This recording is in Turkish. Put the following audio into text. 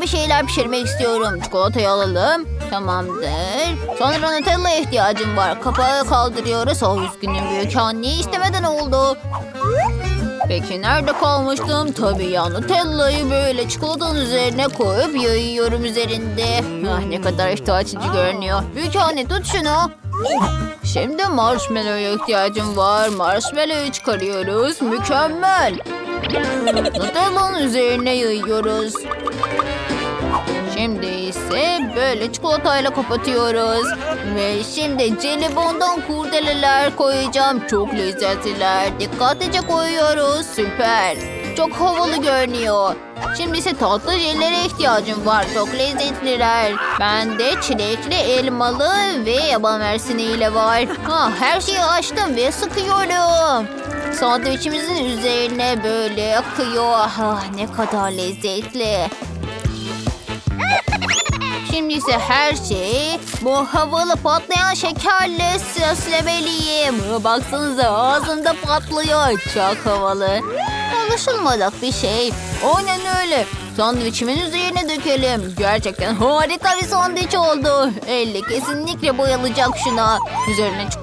bir şeyler pişirmek istiyorum. Çikolatayı alalım. Tamamdır. Sonra Nutella'ya ihtiyacım var. Kapağı kaldırıyoruz. Oh üzgünüm büyük anne istemeden oldu. Peki nerede kalmıştım? Tabii ya Nutella'yı böyle çikolatanın üzerine koyup yayıyorum üzerinde. Ah ne kadar iştah açıcı görünüyor. Büyük anne tut şunu. Şimdi marshmallow'a ihtiyacım var. Marshmallow'u çıkarıyoruz. Mükemmel. Nutella'nın üzerine yayıyoruz. İse böyle çikolatayla kapatıyoruz. Ve şimdi jelibondan kurdeleler koyacağım. Çok lezzetliler. Dikkatlice koyuyoruz. Süper. Çok havalı görünüyor. Şimdi ise tatlı jellere ihtiyacım var. Çok lezzetliler. Bende çilekli, elmalı ve yaban mersiniyle var. Ha, her şeyi açtım ve sıkıyorum. Sandviçimizin üzerine böyle akıyor. Ah, ne kadar lezzetli. Şimdi her şeyi bu havalı patlayan şekerle süslemeliyim. Baksanıza ağzımda patlıyor. Çok havalı. Alışılmadık bir şey. Aynen öyle. Sandviçimin üzerine dökelim. Gerçekten harika bir sandviç oldu. Elle kesinlikle bayılacak şuna. Üzerine